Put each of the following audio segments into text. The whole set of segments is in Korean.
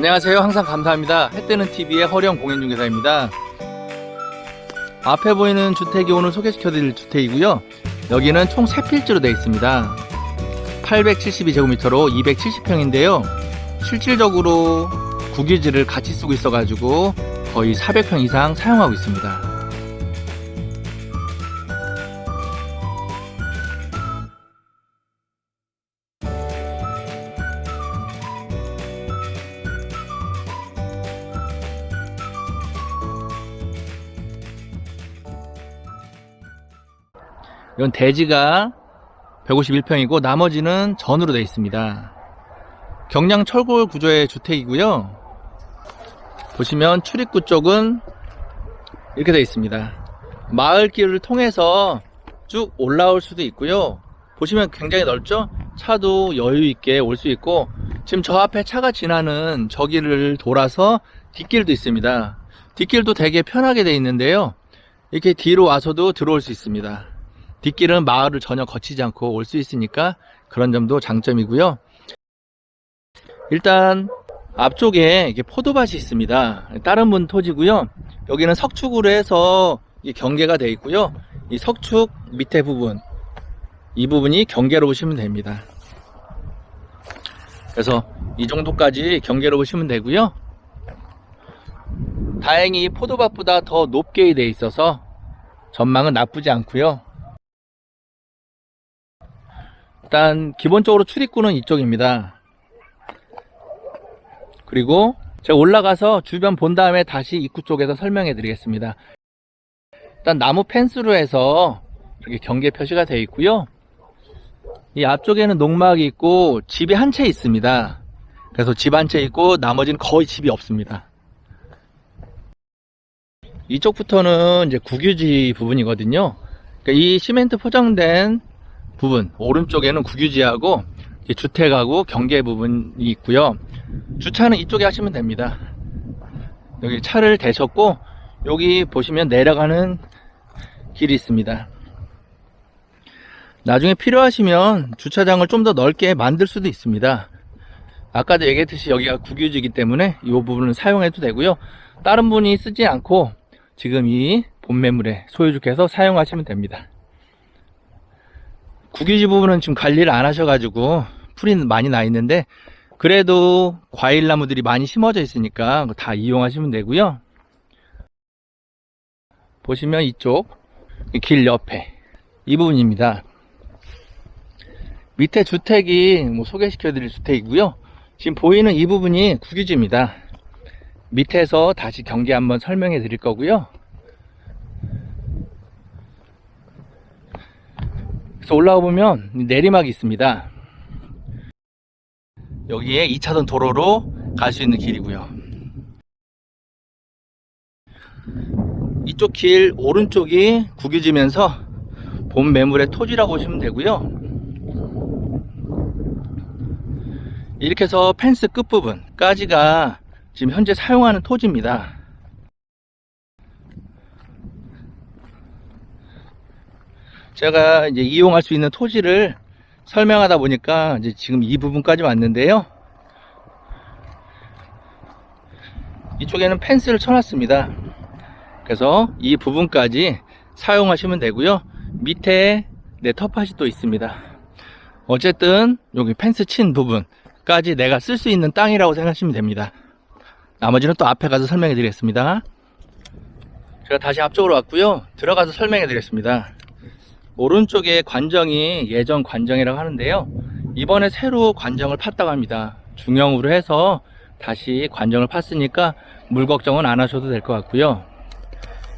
안녕하세요. 항상 감사합니다. 해뜨는 TV의 허령 공인중개사입니다. 앞에 보이는 주택이 오늘 소개시켜드릴 주택이고요. 여기는 총 3필지로 되어 있습니다. 872제곱미터로 270평인데요. 실질적으로 국유지를 같이 쓰고 있어가지고 거의 400평 이상 사용하고 있습니다. 이건 대지가 151평이고 나머지는 전으로 되어 있습니다. 경량 철골 구조의 주택이고요. 보시면 출입구 쪽은 이렇게 되어 있습니다. 마을길을 통해서 쭉 올라올 수도 있고요. 보시면 굉장히 넓죠? 차도 여유 있게 올 수 있고 지금 저 앞에 차가 지나는 저 길을 돌아서 뒷길도 있습니다. 뒷길도 되게 편하게 되어 있는데요. 이렇게 뒤로 와서도 들어올 수 있습니다. 뒷길은 마을을 전혀 거치지 않고 올 수 있으니까 그런 점도 장점이고요. 일단 앞쪽에 이게 포도밭이 있습니다. 다른 분 토지고요. 여기는 석축으로 해서 이 경계가 되어 있고요. 이 석축 밑에 부분 이 부분이 경계로 보시면 됩니다. 그래서 이 정도까지 경계로 보시면 되고요. 다행히 포도밭보다 더 높게 되어 있어서 전망은 나쁘지 않고요. 일단 기본적으로 출입구는 이쪽입니다. 그리고 제가 올라가서 주변 본 다음에 다시 입구 쪽에서 설명해 드리겠습니다. 일단 나무 펜스로 해서 이렇게 경계 표시가 되어 있고요. 이 앞쪽에는 농막이 있고 집이 한 채 있습니다. 그래서 집 한 채 있고 나머지는 거의 집이 없습니다. 이쪽부터는 이제 국유지 부분이거든요. 그러니까 이 시멘트 포장된 부분 오른쪽에는 국유지하고 주택하고 경계 부분이 있고요. 주차는 이쪽에 하시면 됩니다. 여기 차를 대셨고 여기 보시면 내려가는 길이 있습니다. 나중에 필요하시면 주차장을 좀 더 넓게 만들 수도 있습니다. 아까도 얘기했듯이 여기가 국유지이기 때문에 이 부분을 사용해도 되고요. 다른 분이 쓰지 않고 지금 이 본매물에 소유주께서 사용하시면 됩니다. 국유지 부분은 지금 관리를 안 하셔가지고 풀이 많이 나 있는데 그래도 과일 나무들이 많이 심어져 있으니까 다 이용하시면 되고요. 보시면 이쪽 길 옆에 이 부분입니다. 밑에 주택이 뭐 소개시켜 드릴 주택이고요. 지금 보이는 이 부분이 국유지입니다. 밑에서 다시 경계 한번 설명해 드릴 거고요. 그래서 올라와 보면 내리막이 있습니다. 여기에 2차선 도로로 갈 수 있는 길이고요. 이쪽 길 오른쪽이 국유지면서 본 매물의 토지라고 보시면 되고요. 이렇게 해서 펜스 끝부분까지가 지금 현재 사용하는 토지입니다. 제가 이제 이용할 수 있는 토지를 설명하다 보니까 이제 지금 이 부분까지 왔는데요. 이쪽에는 펜스를 쳐놨습니다. 그래서 이 부분까지 사용하시면 되고요. 밑에 네, 텃밭이 또 있습니다. 어쨌든 여기 펜스 친 부분까지 내가 쓸 수 있는 땅이라고 생각하시면 됩니다. 나머지는 또 앞에 가서 설명해 드리겠습니다. 제가 다시 앞쪽으로 왔고요. 들어가서 설명해 드리겠습니다. 오른쪽에 관정이 예전 관정이라고 하는데요. 이번에 새로 관정을 팠다고 합니다. 중형으로 해서 다시 관정을 팠으니까 물 걱정은 안 하셔도 될 것 같고요.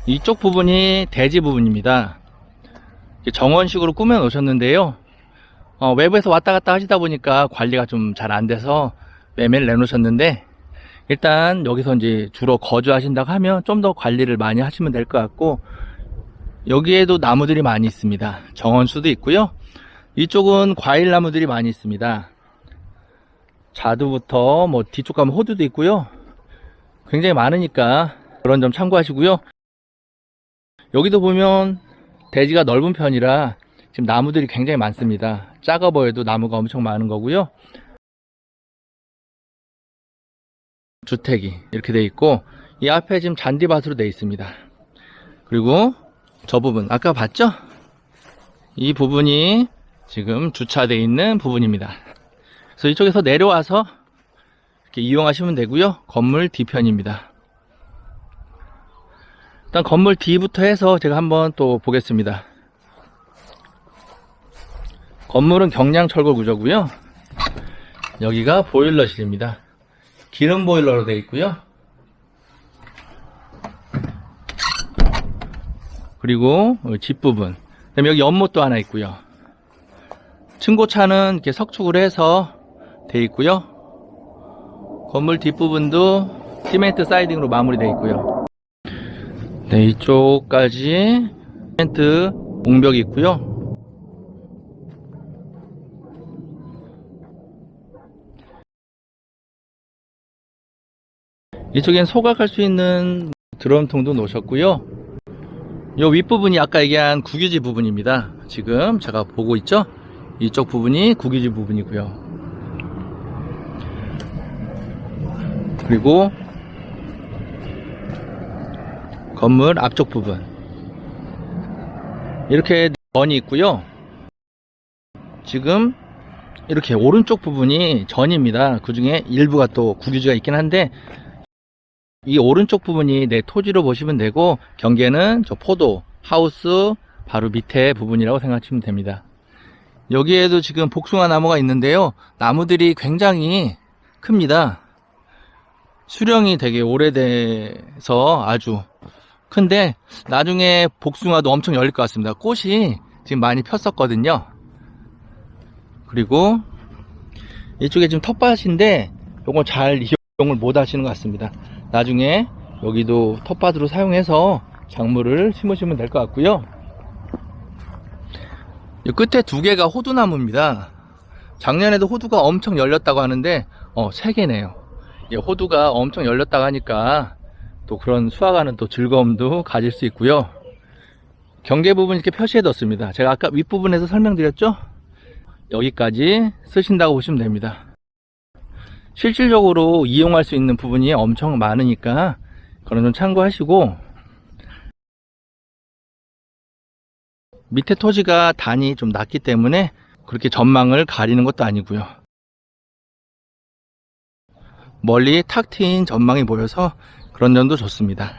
이쪽 부분이 대지 부분입니다. 정원식으로 꾸며 놓으셨는데요. 어, 외부에서 왔다 갔다 하시다 보니까 관리가 좀 잘 안 돼서 매매를 내놓으셨는데 일단 여기서 이제 주로 거주하신다고 하면 좀 더 관리를 많이 하시면 될 것 같고 여기에도 나무들이 많이 있습니다. 정원수도 있고요. 이쪽은 과일 나무들이 많이 있습니다. 자두부터 뭐 뒤쪽 가면 호두도 있고요. 굉장히 많으니까 그런 점 참고하시고요. 여기도 보면 대지가 넓은 편이라 지금 나무들이 굉장히 많습니다. 작아 보여도 나무가 엄청 많은 거고요. 주택이 이렇게 되어 있고 이 앞에 지금 잔디밭으로 되어 있습니다. 그리고 저 부분 아까 봤죠? 이 부분이 지금 주차되어 있는 부분입니다. 그래서 이쪽에서 내려와서 이렇게 이용하시면 되고요. 건물 뒤편입니다. 일단 건물 뒤부터 해서 제가 한번 또 보겠습니다. 건물은 경량 철골 구조고요. 여기가 보일러실입니다. 기름 보일러로 되어 있고요. 그리고 집 부분. 그다음에 여기 연못도 하나 있고요. 층고차는 이렇게 석축으로 해서 되어 있고요. 건물 뒷부분도 시멘트 사이딩으로 마무리되어 있고요. 네, 이쪽까지 시멘트 옹벽이 있고요. 이쪽엔 소각할 수 있는 드럼통도 놓으셨고요. 요 윗부분이 아까 얘기한 구기지 부분입니다. 지금 제가 보고 있죠? 이쪽 부분이 구기지 부분이고요. 그리고 건물 앞쪽 부분 이렇게 전이 있고요. 지금 이렇게 오른쪽 부분이 전입니다. 그 중에 일부가 또 구기지가 있긴 한데 이 오른쪽 부분이 내 토지로 보시면 되고 경계는 저 포도 하우스 바로 밑에 부분이라고 생각하시면 됩니다. 여기에도 지금 복숭아 나무가 있는데요. 나무들이 굉장히 큽니다. 수령이 되게 오래돼서 아주 큰데 나중에 복숭아도 엄청 열릴 것 같습니다. 꽃이 지금 많이 폈었거든요. 그리고 이쪽에 지금 텃밭인데 요거 잘 이용을 못 하시는 것 같습니다. 나중에 여기도 텃밭으로 사용해서 작물을 심으시면 될 것 같고요. 이 끝에 두 개가 호두나무입니다. 작년에도 호두가 엄청 열렸다고 하는데 어, 세 개네요. 이 호두가 엄청 열렸다고 하니까 또 그런 수확하는 또 즐거움도 가질 수 있고요. 경계 부분 이렇게 표시해 뒀습니다. 제가 아까 윗부분에서 설명드렸죠? 여기까지 쓰신다고 보시면 됩니다. 실질적으로 이용할 수 있는 부분이 엄청 많으니까 그런 좀 참고하시고 밑에 토지가 단이 좀 낮기 때문에 그렇게 전망을 가리는 것도 아니고요. 멀리 탁 트인 전망이 보여서 그런 점도 좋습니다.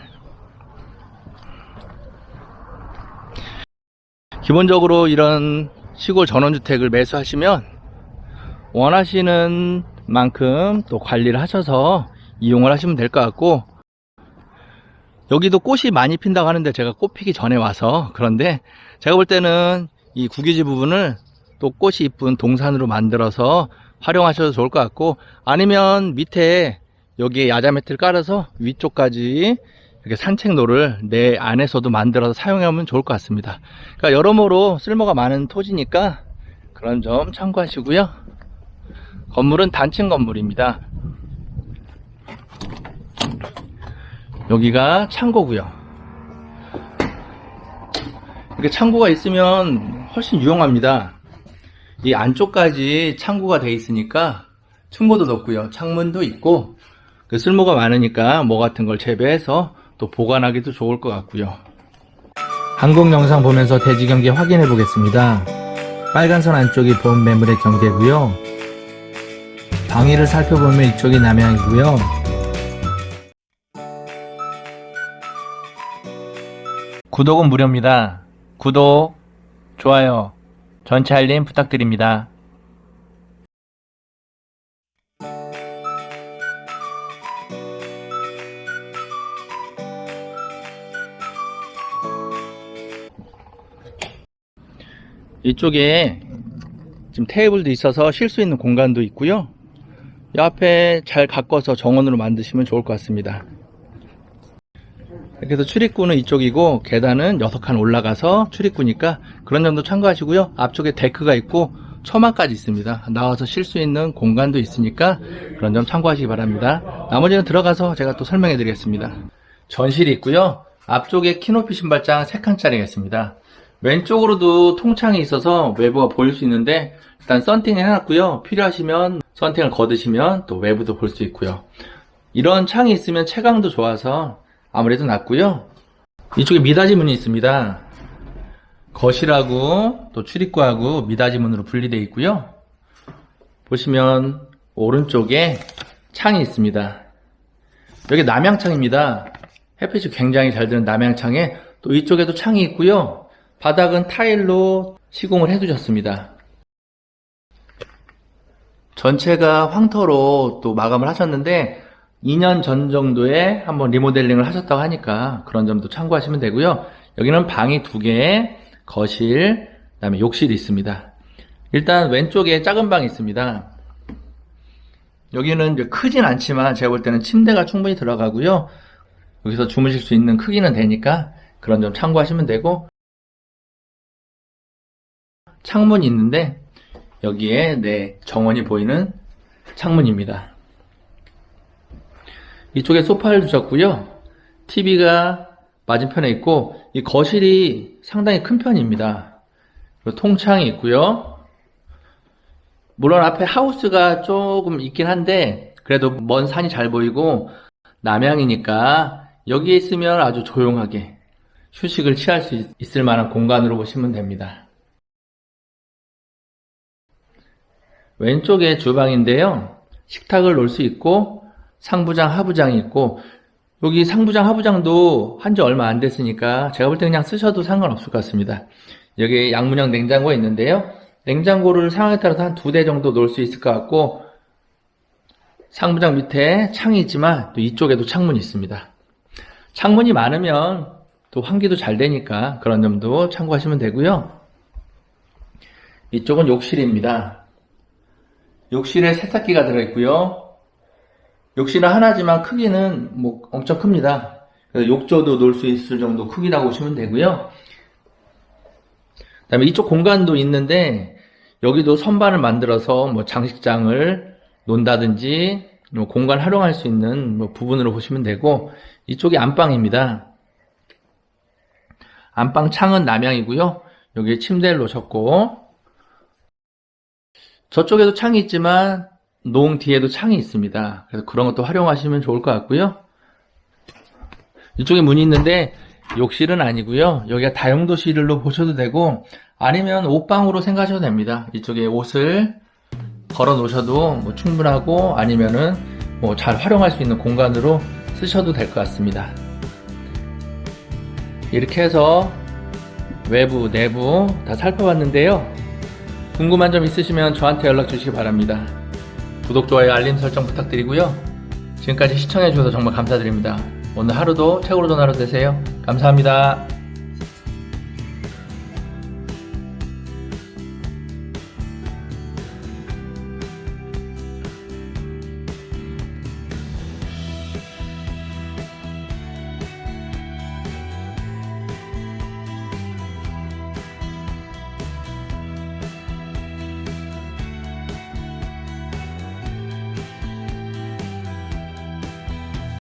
기본적으로 이런 시골 전원주택을 매수하시면 원하시는 만큼 또 관리를 하셔서 이용을 하시면 될 것 같고 여기도 꽃이 많이 핀다고 하는데 제가 꽃 피기 전에 와서 그런데 제가 볼 때는 이 구기지 부분을 또 꽃이 이쁜 동산으로 만들어서 활용하셔도 좋을 것 같고 아니면 밑에 여기에 야자 매트를 깔아서 위쪽까지 이렇게 산책로를 내 안에서도 만들어서 사용하면 좋을 것 같습니다. 그러니까 여러모로 쓸모가 많은 토지니까 그런 점 참고하시고요. 건물은 단층 건물입니다. 여기가 창고고요. 이렇게 창고가 있으면 훨씬 유용합니다. 이 안쪽까지 창고가 돼 있으니까 층고도 높고요. 창문도 있고 그 쓸모가 많으니까 뭐 같은 걸 재배해서 또 보관하기도 좋을 것 같고요. 한국 영상 보면서 대지 경계 확인해 보겠습니다. 빨간 선 안쪽이 본 매물의 경계고요. 방위를 살펴보면 이쪽이 남향이고요. 구독은 무료입니다. 구독, 좋아요, 전체 알림 부탁드립니다. 이쪽에 지금 테이블도 있어서 쉴 수 있는 공간도 있고요. 이 앞에 잘 가꿔서 정원으로 만드시면 좋을 것 같습니다. 해서 출입구는 이쪽이고 계단은 6칸 올라가서 출입구니까 그런 점도 참고하시고요. 앞쪽에 데크가 있고 처마까지 있습니다. 나와서 쉴 수 있는 공간도 있으니까 그런 점 참고하시기 바랍니다. 나머지는 들어가서 제가 또 설명해 드리겠습니다. 전실이 있고요. 앞쪽에 키높이 신발장 3칸짜리가 있습니다. 왼쪽으로도 통창이 있어서 외부가 보일 수 있는데 일단 썬팅 해놨고요. 필요하시면 썬팅을 거드시면 또 외부도 볼 수 있고요. 이런 창이 있으면 채광도 좋아서 아무래도 낫고요. 이쪽에 미닫이 문이 있습니다. 거실하고 또 출입구하고 미닫이 문으로 분리되어 있고요. 보시면 오른쪽에 창이 있습니다. 여기 남향창입니다. 햇빛이 굉장히 잘 드는 남향창에 또 이쪽에도 창이 있고요. 바닥은 타일로 시공을 해두셨습니다. 전체가 황토로 또 마감을 하셨는데 2년 전 정도에 한번 리모델링을 하셨다고 하니까 그런 점도 참고하시면 되고요. 여기는 방이 두 개, 거실, 그다음에 욕실이 있습니다. 일단 왼쪽에 작은 방이 있습니다. 여기는 크진 않지만 제가 볼 때는 침대가 충분히 들어가고요. 여기서 주무실 수 있는 크기는 되니까 그런 점 참고하시면 되고 창문이 있는데 여기에 네 정원이 보이는 창문입니다. 이쪽에 소파를 두셨고요. TV가 맞은편에 있고 이 거실이 상당히 큰 편입니다. 그리고 통창이 있고요. 물론 앞에 하우스가 조금 있긴 한데 그래도 먼 산이 잘 보이고 남향이니까 여기에 있으면 아주 조용하게 휴식을 취할 수 있- 있을 만한 공간으로 보시면 됩니다. 왼쪽에 주방인데요. 식탁을 놓을 수 있고 상부장, 하부장이 있고 여기 상부장, 하부장도 한 지 얼마 안 됐으니까 제가 볼 때 그냥 쓰셔도 상관없을 것 같습니다. 여기 양문형 냉장고가 있는데요. 냉장고를 상황에 따라서 한 두 대 정도 놓을 수 있을 것 같고 상부장 밑에 창이 있지만 또 이쪽에도 창문이 있습니다. 창문이 많으면 또 환기도 잘 되니까 그런 점도 참고하시면 되고요. 이쪽은 욕실입니다. 욕실에 세탁기가 들어있고요. 욕실은 하나지만 크기는 뭐 엄청 큽니다. 욕조도 놓을 수 있을 정도 크기라고 보시면 되고요. 그다음에 이쪽 공간도 있는데 여기도 선반을 만들어서 뭐 장식장을 논다든지 뭐 공간 활용할 수 있는 뭐 부분으로 보시면 되고 이쪽이 안방입니다. 안방 창은 남향이고요. 여기에 침대를 놓으셨고 저쪽에도 창이 있지만 농 뒤에도 창이 있습니다. 그래서 그런 것도 활용하시면 좋을 것 같고요. 이쪽에 문이 있는데 욕실은 아니고요. 여기가 다용도실로 보셔도 되고 아니면 옷방으로 생각하셔도 됩니다. 이쪽에 옷을 걸어 놓으셔도 뭐 충분하고 아니면은 뭐 잘 활용할 수 있는 공간으로 쓰셔도 될 것 같습니다. 이렇게 해서 외부, 내부 다 살펴봤는데요. 궁금한 점 있으시면 저한테 연락 주시기 바랍니다. 구독, 좋아요, 알림 설정 부탁드리고요. 지금까지 시청해주셔서 정말 감사드립니다. 오늘 하루도 최고로 좋은 하루 되세요. 감사합니다.